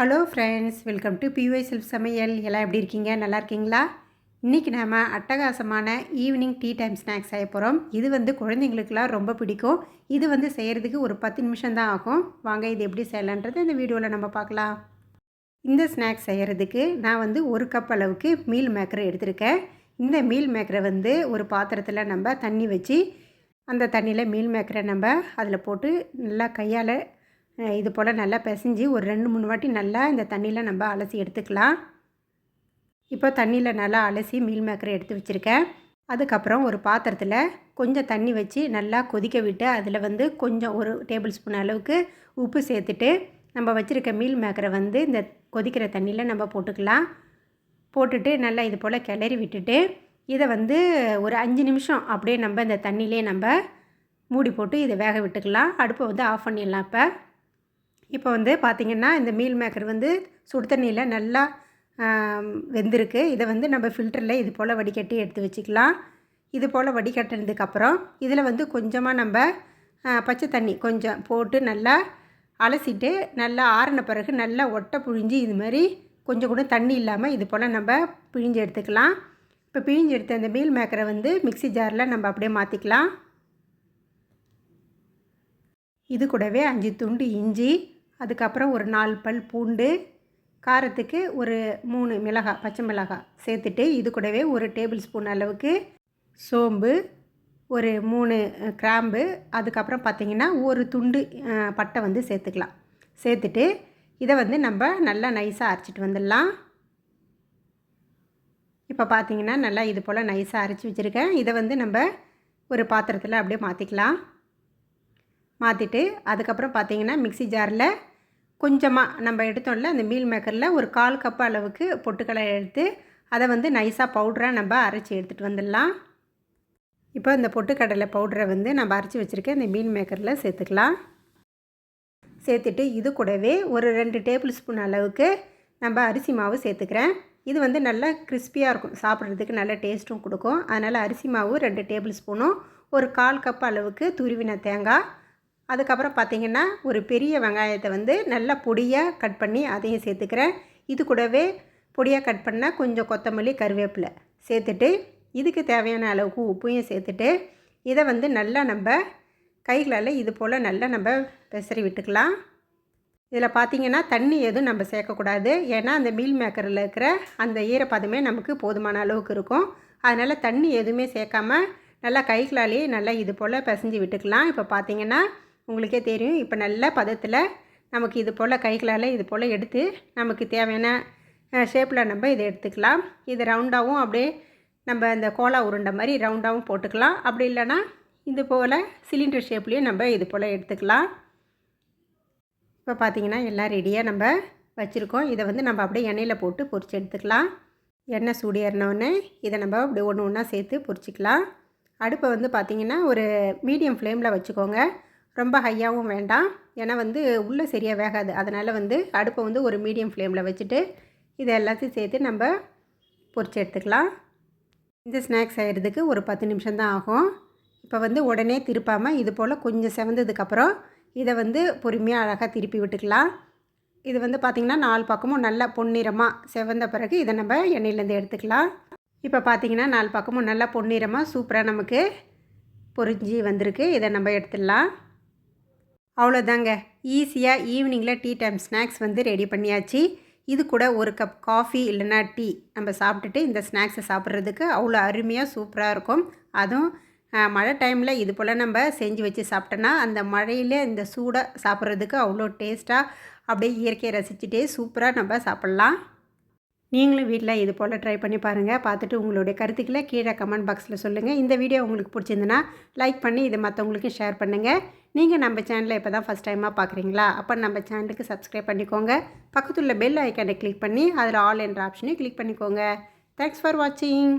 Hello friends welcome to பியூஐ self சமையல் எல்லாம் எப்படி இருக்கீங்க? நல்லா இருக்கீங்களா? இன்றைக்கி நாம் அட்டகாசமான ஈவினிங் டீ டைம் ஸ்நாக்ஸ் செய்ய போகிறோம் இது வந்து குழந்தைங்களுக்குலாம் ரொம்ப பிடிக்கும். இது வந்து செய்கிறதுக்கு ஒரு பத்து நிமிஷம் தான் ஆகும். வாங்க இது எப்படி செய்யலான்றது இந்த வீடியோவில் நம்ம பார்க்கலாம். இந்த ஸ்நாக்ஸ் செய்கிறதுக்கு நான் வந்து ஒரு கப் அளவுக்கு மீல் மேக்கரை எடுத்திருக்கேன். இந்த மீல் மேக்கரை வந்து ஒரு பாத்திரத்தில் நம்ம தண்ணி வச்சு அந்த தண்ணியில் மீல் மேக்கரை நம்ம அதில் போட்டு நல்லா கையால் இது போல் நல்லா பிசைஞ்சு ஒரு ரெண்டு மூணு வாட்டி நல்லா இந்த தண்ணியில் நம்ம அலசி எடுத்துக்கலாம். இப்போ தண்ணியில் நல்லா அலசி மீல் மேக்கரை எடுத்து வச்சுருக்கேன். அதுக்கப்புறம் ஒரு பாத்திரத்தில் கொஞ்சம் தண்ணி வச்சு நல்லா கொதிக்க விட்டு அதில் வந்து கொஞ்சம் ஒரு டேபிள் ஸ்பூன் அளவுக்கு உப்பு சேர்த்துட்டு நம்ம வச்சுருக்க மீல் மேக்கரை வந்து இந்த கொதிக்கிற தண்ணியில் நம்ம போட்டுக்கலாம். போட்டுட்டு நல்லா இது போல் கிளறி விட்டுட்டு இதை வந்து ஒரு அஞ்சு நிமிஷம் அப்படியே நம்ம இந்த தண்ணியிலே நம்ம மூடி போட்டு இதை வேக விட்டுக்கலாம். அடுப்பை வந்து ஆஃப் பண்ணிடலாம் இப்போ. இப்போ வந்து பார்த்திங்கன்னா இந்த மீல் மேக்கர் வந்து சுடு தண்ணியில் நல்லா வெந்திருக்கு. இதை வந்து நம்ம ஃபில்டரில் இது போல் வடிகட்டி எடுத்து வச்சுக்கலாம். இது போல் வடிகட்டினதுக்கப்புறம் இதில் வந்து கொஞ்சமாக நம்ம பச்சை தண்ணி கொஞ்சம் போட்டு நல்லா அலசிட்டு நல்லா ஆறின பிறகு நல்லா ஒட்டை புழிஞ்சு இது மாதிரி கொஞ்சம் கூட தண்ணி இல்லாமல் இது போல் நம்ம பிழிஞ்சு எடுத்துக்கலாம். இப்போ பிழிஞ்சு எடுத்த அந்த மீல் மேக்கரை வந்து மிக்சி ஜாரில் நம்ம அப்படியே மாற்றிக்கலாம் இது கூடவே அஞ்சு துண்டு இஞ்சி அதுக்கப்புறம் ஒரு நாலு பல் பூண்டு காரத்துக்கு ஒரு மூணு மிளகாய் பச்சை மிளகாய் சேர்த்துட்டு இது கூடவே ஒரு டேபிள் ஸ்பூன் அளவுக்கு சோம்பு ஒரு மூணு கிராம்பு அதுக்கப்புறம் பார்த்திங்கன்னா ஒரு துண்டு பட்டை வந்து சேர்த்துக்கலாம். சேர்த்துட்டு இதை வந்து நம்ம நல்லா நைஸாக அரைச்சிட்டு வந்துடலாம். இப்போ பார்த்திங்கன்னா நல்லா இது போல் நைஸாக அரைச்சி வச்சுருக்கேன். இதை வந்து நம்ம ஒரு பாத்திரத்தில் அப்படியே மாற்றிக்கலாம் மாற்றிட்டு அதுக்கப்புறம் பார்த்திங்கன்னா மிக்சி ஜாரில் கொஞ்சமாக நம்ம எடுத்தோம்ல அந்த மீல் மேக்கரில் ஒரு கால் கப் அளவுக்கு பொட்டுக்கடலை எடுத்து அதை வந்து நைஸாக பவுடராக நம்ம அரைச்சி எடுத்துகிட்டு வந்துடலாம். இப்போ இந்த பொட்டுக்கடலை பவுடரை வந்து நம்ம அரைச்சி வச்சுருக்கேன் இந்த மீன் மேக்கரில் சேர்த்துக்கலாம். சேர்த்துட்டு இது கூடவே ஒரு ரெண்டு டேபிள் ஸ்பூன் அளவுக்கு நம்ம அரிசி மாவு சேர்த்துக்கிறேன். இது வந்து நல்லா கிறிஸ்பியாக இருக்கும். சாப்பிட்றதுக்கு நல்ல டேஸ்ட்டும் கொடுக்கும். அதனால் அரிசி மாவு ரெண்டு டேபிள் ஸ்பூனும் ஒரு கால் கப் அளவுக்கு துருவின தேங்காய் அதுக்கப்புறம் பார்த்திங்கன்னா ஒரு பெரிய வெங்காயத்தை வந்து நல்லா பொடியாக கட் பண்ணி அதையும் சேர்த்துக்கிறேன். இது கூடவே பொடியாக கட் பண்ணால் கொஞ்சம் கொத்தமல்லி கருவேப்பிலை சேர்த்துட்டு இதுக்கு தேவையான அளவுக்கு உப்பையும் சேர்த்துட்டு இதை வந்து நல்லா நம்ம கைகளால் இது போல் நல்லா நம்ம பெசரி விட்டுக்கலாம். இதில் பார்த்திங்கன்னா தண்ணி எதுவும் நம்ம சேர்க்கக்கூடாது. ஏன்னா அந்த மீல் மேக்கரில் இருக்கிற அந்த ஈரப்பதமே நமக்கு போதுமான அளவுக்கு இருக்கும். அதனால் தண்ணி எதுவுமே சேர்க்காமல் நல்லா கைகளாலேயே நல்லா இது போல் பிசைஞ்சு விட்டுக்கலாம். இப்போ பார்த்திங்கன்னா உங்களுக்கே தெரியும். இப்போ நல்ல பதத்தில் நமக்கு இது போல் கைகளால் இது போல் எடுத்து நமக்கு தேவையான ஷேப்பில் நம்ம இதை எடுத்துக்கலாம். இது ரவுண்டாகவும் அப்படியே நம்ம இந்த கோலா உருண்டை மாதிரி ரவுண்டாகவும் போட்டுக்கலாம். அப்படி இல்லைன்னா இது போல் சிலிண்டர் ஷேப்லேயும் நம்ம இது போல் எடுத்துக்கலாம். இப்போ பார்த்திங்கன்னா எல்லாம் ரெடியாக நம்ம வச்சுருக்கோம். இதை வந்து நம்ம அப்படியே எண்ணெயில் போட்டு பொறிச்சு எடுத்துக்கலாம். எண்ணெய் சூடியறினோடனே இதை நம்ம அப்படி ஒன்று ஒன்றா சேர்த்து பொறிச்சிக்கலாம். அடுப்பை வந்து பார்த்திங்கன்னா ஒரு மீடியம் ஃப்ளேமில் வச்சுக்கோங்க. ரொம்ப ஹையாகவும் வேண்டாம். ஏன்னா வந்து உள்ளே சரியாக வேகாது. அதனால் வந்து அடுப்பை வந்து ஒரு மீடியம் ஃப்ளேமில் வச்சுட்டு இதை எல்லாத்தையும் சேர்த்து நம்ம பொறிச்சு எடுத்துக்கலாம். இந்த ஸ்நாக்ஸ் செய்கிறதுக்கு ஒரு பத்து நிமிஷம் தான் ஆகும். இப்போ வந்து உடனே திருப்பாமல் இது போல் கொஞ்சம் செவந்ததுக்கப்புறம் இதை வந்து பொறுமையாக அழகாக திருப்பி விட்டுக்கலாம். இது வந்து பார்த்திங்கன்னா நாலு பக்கமும் நல்லா பொன்னிறமாக செவந்த பிறகு இதை நம்ம எண்ணெயிலேருந்து எடுத்துக்கலாம். இப்போ பார்த்திங்கன்னா நாலு பக்கமும் நல்லா பொன்னிறமாக சூப்பராக நமக்கு பொறிஞ்சி வந்திருக்கு. இதை நம்ம எடுத்துடலாம். அவ்வளோதாங்க. ஈஸியாக ஈவினிங்கில் டீ டைம் ஸ்நாக்ஸ் வந்து ரெடி பண்ணியாச்சு. இது கூட ஒரு கப் காஃபி இல்லைனா டீ. நம்ம சாப்பிட்டுட்டு இந்த ஸ்நாக்ஸை சாப்பிட்றதுக்கு அவ்வளோ அருமையாக சூப்பராக இருக்கும். அதுவும் மழை டைமில் இது போல் நம்ம செஞ்சு வச்சு சாப்பிட்டோன்னா அந்த மழையில் இந்த சூடாக சாப்பிட்றதுக்கு அவ்வளோ டேஸ்ட்டாக அப்படியே இயற்கையை ரசிச்சுட்டே சூப்பராக நம்ம சாப்பிட்லாம். நீங்களும் வீட்டில் இது போல் ட்ரை பண்ணி பாருங்கள் பார்த்துட்டு உங்களுடைய கருத்துக்களை கீழே கமெண்ட் பாக்ஸில் சொல்லுங்கள் இந்த வீடியோ உங்களுக்கு பிடிச்சிருந்துன்னா லைக் பண்ணி இது மற்றவங்களுக்கும் ஷேர் பண்ணுங்கள் நீங்கள் நம்ம சேனலில் இப்போ தான் ஃபஸ்ட் டைமாக பார்க்குறீங்களா? அப்போ நம்ம சேனலுக்கு சப்ஸ்கிரைப் பண்ணிக்கோங்க. பக்கத்துள்ள பெல் ஐக்கானை கிளிக் பண்ணி அதில் ஆல் என்ற ஆப்ஷனையும் கிளிக் பண்ணிக்கோங்க. தேங்க்ஸ் ஃபார் வாட்சிங்